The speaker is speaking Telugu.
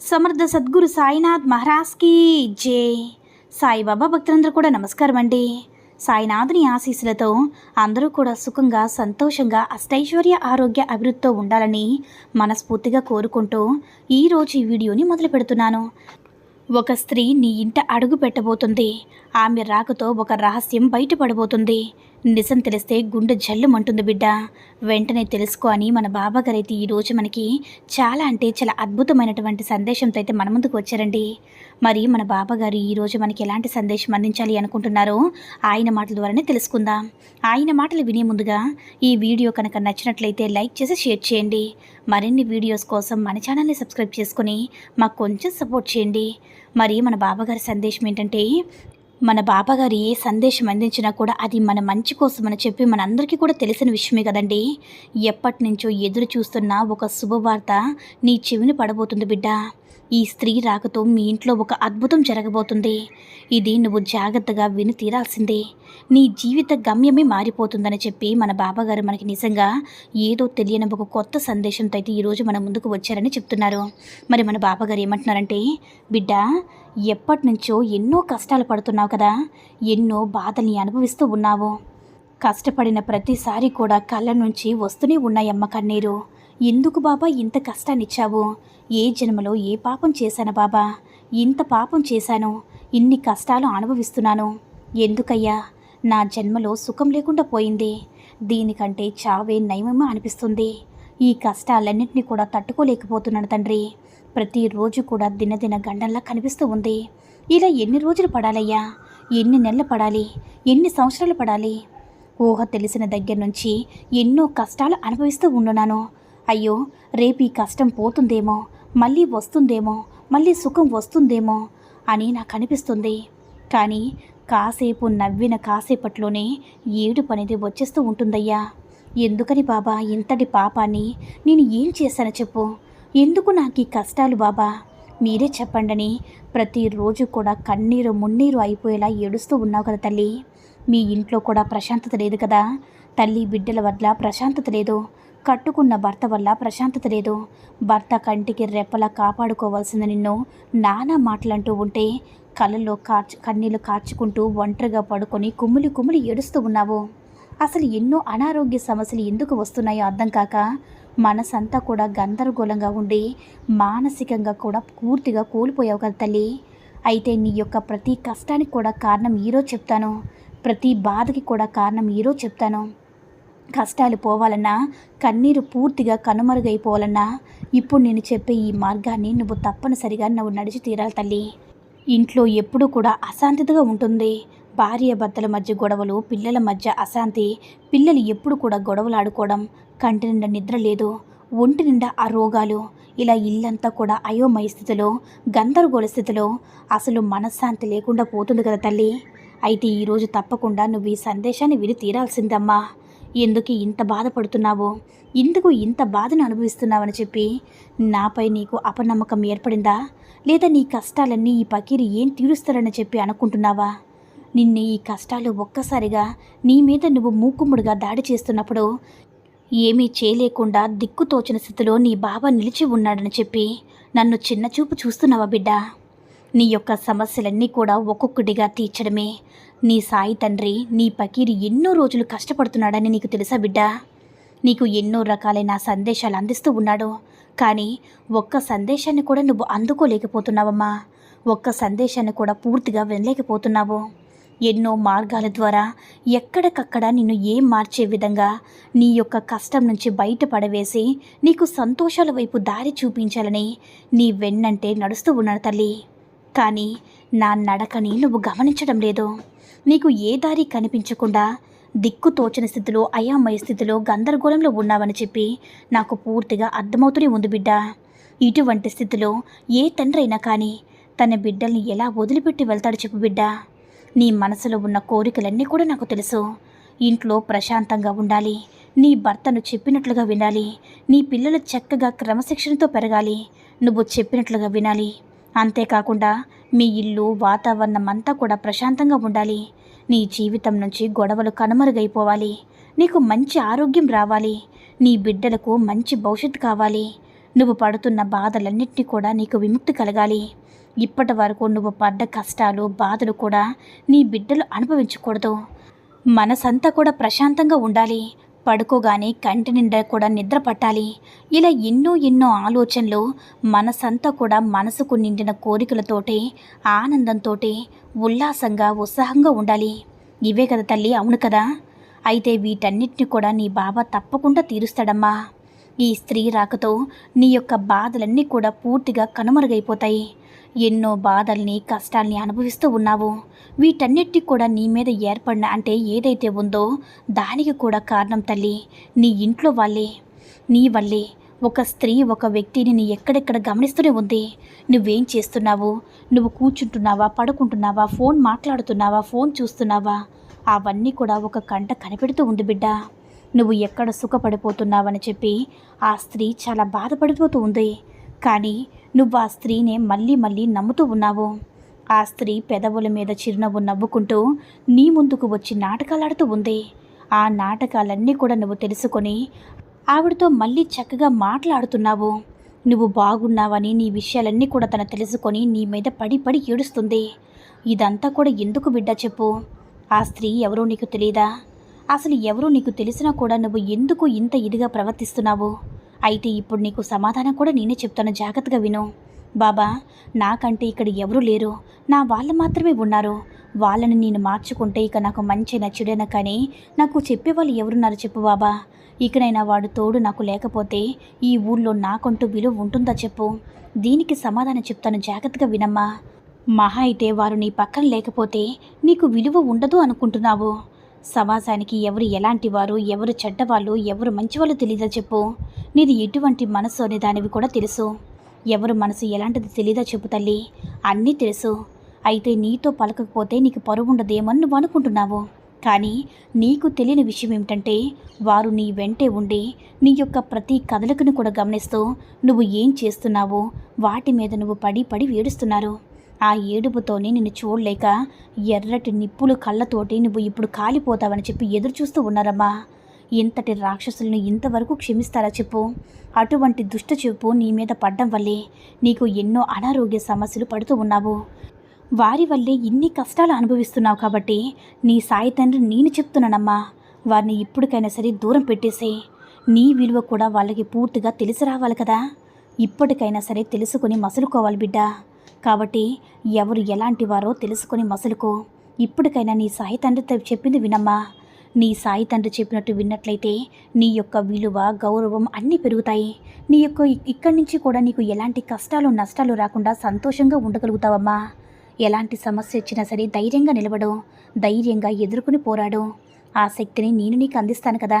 సమర్థ సద్గురు సాయినాథ్ మహారాజ్కి జై. సాయిబాబా భక్తులందరూ కూడా నమస్కారం అండి. సాయినాథుని ఆశీస్సులతో అందరూ కూడా సుఖంగా సంతోషంగా అష్టైశ్వర్య ఆరోగ్య అభివృద్ధితో ఉండాలని మనస్ఫూర్తిగా కోరుకుంటూ ఈరోజు ఈ వీడియోని మొదలు పెడుతున్నాను. ఒక స్త్రీ నీ ఇంట అడుగు పెట్టబోతుంది. ఆమె రాకతో ఒక రహస్యం బయటపడబోతుంది. నిజం తెలిస్తే గుండె జల్లుమంటుంది బిడ్డ. వెంటనే తెలుసుకో అని మన బాబాగారు అయితే ఈరోజు మనకి చాలా అంటే చాలా అద్భుతమైనటువంటి సందేశంతో అయితే మన ముందుకు వచ్చారండి. మరి మన బాబాగారు ఈరోజు మనకి ఎలాంటి సందేశం అందించాలి అనుకుంటున్నారో ఆయన మాటల ద్వారానే తెలుసుకుందాం. ఆయన మాటలు వినే ముందుగా ఈ వీడియో కనుక నచ్చినట్లయితే లైక్ చేసి షేర్ చేయండి. మరిన్ని వీడియోస్ కోసం మన ఛానల్ని సబ్స్క్రైబ్ చేసుకుని మాకు కొంచెం సపోర్ట్ చేయండి. మరి మన బాబాగారి సందేశం ఏంటంటే మన బాబాగారు ఏ సందేశం అందించినా కూడా అది మన మంచి కోసం అని చెప్పి మనందరికీ కూడా తెలిసిన విషయమే కదండి. ఎప్పటి నుంచో ఎదురు చూస్తున్న ఒక శుభవార్త నీ చెవిని పడబోతుంది బిడ్డ. ఈ స్త్రీ రాకతో మీ ఇంట్లో ఒక అద్భుతం జరగబోతుంది. ఇది నువ్వు జాగ్రత్తగా విని తీరాల్సిందే. నీ జీవిత గమ్యమే మారిపోతుందని చెప్పి మన బాబాగారు మనకి నిజంగా ఏదో తెలియని ఒక కొత్త సందేశంతో అయితే ఈరోజు మన ముందుకు వచ్చారని చెప్తున్నారు. మరి మన బాబాగారు ఏమంటున్నారంటే బిడ్డ ఎప్పటి నుంచో ఎన్నో కష్టాలు పడుతున్నావు కదా. ఎన్నో బాధల్ని అనుభవిస్తూ ఉన్నావు. కష్టపడిన ప్రతిసారి కూడా కళ్ళ నుంచి వస్తూనే ఉన్నాయమ్మ కన్నీరు. ఎందుకు బాబా ఇంత కష్టాన్నిచ్చావు? ఏ జన్మలో ఏ పాపం చేశాను బాబా? ఇంత పాపం చేశాను. ఇన్ని కష్టాలు అనుభవిస్తున్నాను. ఎందుకయ్యా? నా జన్మలో సుఖం లేకుండా పోయింది. దీనికంటే చావే నయమేమో అనిపిస్తుంది. ఈ కష్టాలన్నింటినీ కూడా తట్టుకోలేకపోతున్నాను తండ్రి. ప్రతిరోజు కూడా దినదిన గండంలా కనిపిస్తూ ఉంది. ఇలా ఎన్ని రోజులు పడాలయ్యా? ఎన్ని నెలలు పడాలి? ఎన్ని సంవత్సరాలు పడాలి? ఊహ తెలిసిన దగ్గర నుంచి ఎన్నో కష్టాలు అనుభవిస్తూ ఉండున్నాను. అయ్యో రేపు ఈ కష్టం పోతుందేమో మళ్ళీ వస్తుందేమో మళ్ళీ సుఖం వస్తుందేమో అని నాకు అనిపిస్తుంది. కానీ కాసేపు నవ్విన కాసేపట్లోనే ఏడు పనిది వచ్చేస్తూ ఉంటుందయ్యా. ఎందుకని బాబా ఇంతటి పాపాన్ని నేను ఏం చేశాను చెప్పు. ఎందుకు నాకు ఈ కష్టాలు బాబా? మీరే చెప్పండని ప్రతిరోజు కూడా కన్నీరు మున్నీరు అయిపోయేలా ఏడుస్తూ ఉన్నావు కదా తల్లి. మీ ఇంట్లో కూడా ప్రశాంతత లేదు కదా. తల్లి బిడ్డల వల్ల ప్రశాంతత లేదు. కట్టుకున్న భర్త వల్ల ప్రశాంతత లేదు. భర్త కంటికి రెప్పలా కాపాడుకోవాల్సిన నిన్ను నానా మాటలంటూ ఉంటే కళ్ళల్లో కార్చు కన్నీళ్ళు కార్చుకుంటూ ఒంటరిగా పడుకొని కుమ్ములి కుమ్ములి ఏడుస్తూ ఉన్నావు. అసలు ఎన్నో అనారోగ్య సమస్యలు ఎందుకు వస్తున్నాయో అర్థం కాక మనసంతా కూడా గందరగోళంగా ఉండి మానసికంగా కూడా పూర్తిగా కోల్పోయావు కదా తల్లి. అయితే నీ యొక్క ప్రతి కష్టానికి కూడా కారణం ఈరోజు చెప్తాను. ప్రతి బాధకి కూడా కారణం ఈరోజు చెప్తాను. కష్టాలు పోవాలన్నా కన్నీరు పూర్తిగా కనుమరుగైపోవాలన్నా ఇప్పుడు నేను చెప్పే ఈ మార్గాన్ని నువ్వు తప్పనిసరిగా నువ్వు నడిచి తీరాలి తల్లి. ఇంట్లో ఎప్పుడూ కూడా అశాంతిగా ఉంటుంది. భార్య భర్తల మధ్య గొడవలు పిల్లల మధ్య అశాంతి. పిల్లలు ఎప్పుడు కూడా గొడవలు ఆడుకోవడం కంటి నిండా నిద్ర లేదు ఒంటి నిండా ఆ రోగాలు. ఇలా ఇల్లంతా కూడా అయోమయ స్థితిలో గందరగోళ స్థితిలో అసలు మనశ్శాంతి లేకుండా పోతుంది కదా తల్లి. అయితే ఈరోజు తప్పకుండా నువ్వు ఈ సందేశాన్ని విని తీరాల్సిందమ్మా. ఎందుకు ఇంత బాధపడుతున్నావో? ఎందుకు ఇంత బాధను అనుభవిస్తున్నావని చెప్పి నాపై నీకు అపనమ్మకం ఏర్పడిందా? లేదా నీ కష్టాలన్నీ ఈ పకీరి ఏం తీరుస్తారని చెప్పి అనుకుంటున్నావా? నిన్ను ఈ కష్టాలు ఒక్కసారిగా నీ మీద నువ్వు మూకుమ్ముడుగా దాడి చేస్తున్నప్పుడు ఏమీ చేయలేకుండా దిక్కుతోచిన స్థితిలో నీ బాబా నిలిచి ఉన్నాడని చెప్పి నన్ను చిన్నచూపు చూస్తున్నావా బిడ్డ? నీ యొక్క సమస్యలన్నీ కూడా ఒక్కొక్కటిగా తీర్చడమే. నీ సాయి తండ్రి నీ పకీరి ఎన్నో రోజులు కష్టపడుతున్నాడని నీకు తెలుసా బిడ్డ? నీకు ఎన్నో రకాలైన సందేశాలు అందిస్తూ ఉన్నాడు. కానీ ఒక్క సందేశాన్ని కూడా నువ్వు అందుకోలేకపోతున్నావమ్మా. ఒక్క సందేశాన్ని కూడా పూర్తిగా వినలేకపోతున్నావు. ఎన్నో మార్గాల ద్వారా ఎక్కడికక్కడ నిన్ను ఏం మార్చే విధంగా నీ యొక్క కష్టం నుంచి బయటపడవేసి నీకు సంతోషాల వైపు దారి చూపించాలని నీ వెన్నంటే నడుస్తూ ఉన్నాడు తల్లి. కానీ నా నడకని నువ్వు గమనించడం లేదు. నీకు ఏ దారి కనిపించకుండా దిక్కు తోచని స్థితిలో అయామయ స్థితిలో గందరగోళంలో ఉన్నావని చెప్పి నాకు పూర్తిగా అర్థమవుతూనే ఉంది బిడ్డ. ఇటువంటి స్థితిలో ఏ తండ్రి అయినా కానీ తన బిడ్డల్ని ఎలా వదిలిపెట్టి వెళ్తాడు చెప్పు బిడ్డ. నీ మనసులో ఉన్న కోరికలన్నీ కూడా నాకు తెలుసు. ఇంట్లో ప్రశాంతంగా ఉండాలి. నీ భర్తను చెప్పినట్లుగా వినాలి. నీ పిల్లలు చక్కగా క్రమశిక్షణతో పెరగాలి. నువ్వు చెప్పినట్లుగా వినాలి. అంతేకాకుండా మీ ఇల్లు వాతావరణం అంతా కూడా ప్రశాంతంగా ఉండాలి. నీ జీవితం నుంచి గొడవలు కనుమరుగైపోవాలి. నీకు మంచి ఆరోగ్యం రావాలి. నీ బిడ్డలకు మంచి భవిష్యత్తు కావాలి. నువ్వు పడుతున్న బాధలన్నింటినీ కూడా నీకు విముక్తి కలగాలి. ఇప్పటి వరకు నువ్వు పడ్డ కష్టాలు బాధలు కూడా నీ బిడ్డలు అనుభవించకూడదు. మనసంతా కూడా ప్రశాంతంగా ఉండాలి. పడుకోగానే కంటి నిండా కూడా నిద్ర పట్టాలి. ఇలా ఎన్నో ఎన్నో ఆలోచనలు మనసంతా కూడా మనసుకు నిండిన కోరికలతోటి ఆనందంతో ఉల్లాసంగా ఉత్సాహంగా ఉండాలి. ఇవే కదా తల్లి అవును కదా? అయితే వీటన్నిటిని కూడా నీ బాబా తప్పకుండా తీరుస్తాడమ్మా. ఈ స్త్రీ రాకతో నీ యొక్క బాధలన్నీ కూడా పూర్తిగా కనుమరుగైపోతాయి. ఎన్నో బాధల్ని కష్టాల్ని అనుభవిస్తూ ఉన్నావు. వీటన్నిటికి కూడా నీ మీద ఏర్పడిన అంటే ఏదైతే ఉందో దానికి కూడా కారణం తల్లి. నీ ఇంట్లో వాళ్ళే. నీ వల్లే. ఒక స్త్రీ ఒక వ్యక్తిని నీ ఎక్కడెక్కడ గమనిస్తూనే ఉంది. నువ్వేం చేస్తున్నావు? నువ్వు కూర్చుంటున్నావా? పడుకుంటున్నావా? ఫోన్ మాట్లాడుతున్నావా? ఫోన్ చూస్తున్నావా? అవన్నీ కూడా ఒక కంట కనిపెడుతూ ఉంది బిడ్డ. నువ్వు ఎక్కడ సుఖపడిపోతున్నావని చెప్పి ఆ స్త్రీ చాలా బాధపడిపోతూ ఉంది. కానీ నువ్వు ఆ స్త్రీనే మళ్ళీ మళ్ళీ నమ్ముతూ ఉన్నావు. ఆ స్త్రీ పెదవుల మీద చిరునవ్వు నవ్వుకుంటూ నీ ముందుకు వచ్చి నాటకాలాడుతూ ఉంది. ఆ నాటకాలన్నీ కూడా నువ్వు తెలుసుకొని ఆవిడతో మళ్ళీ చక్కగా మాట్లాడుతున్నావు. నువ్వు బాగున్నావని నీ విషయాలన్నీ కూడా తను తెలుసుకొని నీ మీద పడి పడి ఏడుస్తుంది. ఇదంతా కూడా ఎందుకు బిడ్డ చెప్పు. ఆ స్త్రీ ఎవరో నీకు తెలియదా అసలు ఎవరో నీకు తెలిసినా కూడా నువ్వు ఎందుకు ఇంత ఇదిగా ప్రవర్తిస్తున్నావు? అయితే ఇప్పుడు నీకు సమాధానం కూడా నేనే చెప్తాను. జాగ్రత్తగా విను. బాబా నాకంటే ఇక్కడ ఎవరూ లేరు. నా వాళ్ళు మాత్రమే ఉన్నారు. వాళ్ళని నేను మార్చుకుంటే ఇక నాకు మంచి నచ్చుడైనా కానీ నాకు చెప్పేవాళ్ళు ఎవరున్నారు చెప్పు బాబా. ఇకనైనా వాడు తోడు నాకు లేకపోతే ఈ ఊళ్ళో నాకంటూ విలువ ఉంటుందా చెప్పు. దీనికి సమాధానం చెప్తాను. జాగ్రత్తగా వినమ్మా. మహా అయితే వారు నీ పక్కన లేకపోతే నీకు విలువ ఉండదు అనుకుంటున్నావు. సమాజానికి ఎవరు ఎలాంటి వారు ఎవరు చెడ్డవాళ్ళు ఎవరు మంచివాళ్ళు తెలీదా చెప్పు. నీది ఎటువంటి మనసు అనే దానివి కూడా తెలుసు. ఎవరు మనసు ఎలాంటిది తెలీదా చెప్పు తల్లి. అన్నీ తెలుసు. అయితే నీతో పలకకపోతే నీకు పరువు ఉండదేమని నువ్వు అనుకుంటున్నావు. కానీ నీకు తెలియని విషయం ఏమిటంటే వారు నీ వెంటే ఉండి నీ యొక్క ప్రతి కదలికను కూడా గమనిస్తూ నువ్వు ఏం చేస్తున్నావో వాటి మీద నువ్వు పడి పడి వేడుస్తున్నారు ఆ ఏడుపుతోనే నిన్ను చూడలేక ఎర్రటి నిప్పులు కళ్ళతోటి నువ్వు ఇప్పుడు కాలిపోతావని చెప్పి ఎదురు చూస్తూ ఉన్నారమ్మా. ఇంతటి రాక్షసులను ఇంతవరకు క్షమిస్తారా చెప్పు? అటువంటి దుష్ట చెప్పు నీ మీద పడ్డం వల్లే నీకు ఎన్నో అనారోగ్య సమస్యలు పడుతూ ఉన్నావు. వారి వల్లే ఇన్ని కష్టాలు అనుభవిస్తున్నావు కాబట్టి నీ సాయి తండ్రి నేను చెప్తున్నానమ్మా. వారిని ఇప్పటికైనా సరే దూరం పెట్టేసే. నీ విలువ కూడా వాళ్ళకి పూర్తిగా తెలిసి రావాలి కదా. ఇప్పటికైనా సరే తెలుసుకొని మసులుకోవాలి బిడ్డా. కాబట్టి ఎవరు ఎలాంటి వారో తెలుసుకొని మసలుకో. ఇప్పటికైనా నీ సాయి తండ్రితో చెప్పింది వినమ్మా. నీ సాయి తండ్రి చెప్పినట్టు విన్నట్లయితే నీ యొక్క విలువ గౌరవం అన్నీ పెరుగుతాయి. నీ యొక్క ఇక్కడి నుంచి కూడా నీకు ఎలాంటి కష్టాలు నష్టాలు రాకుండా సంతోషంగా ఉండగలుగుతావమ్మా. ఎలాంటి సమస్య వచ్చినా సరే ధైర్యంగా నిలబడు. ధైర్యంగా ఎదుర్కొని పోరాడు. ఆ శక్తిని నేను నీకు అందిస్తాను కదా.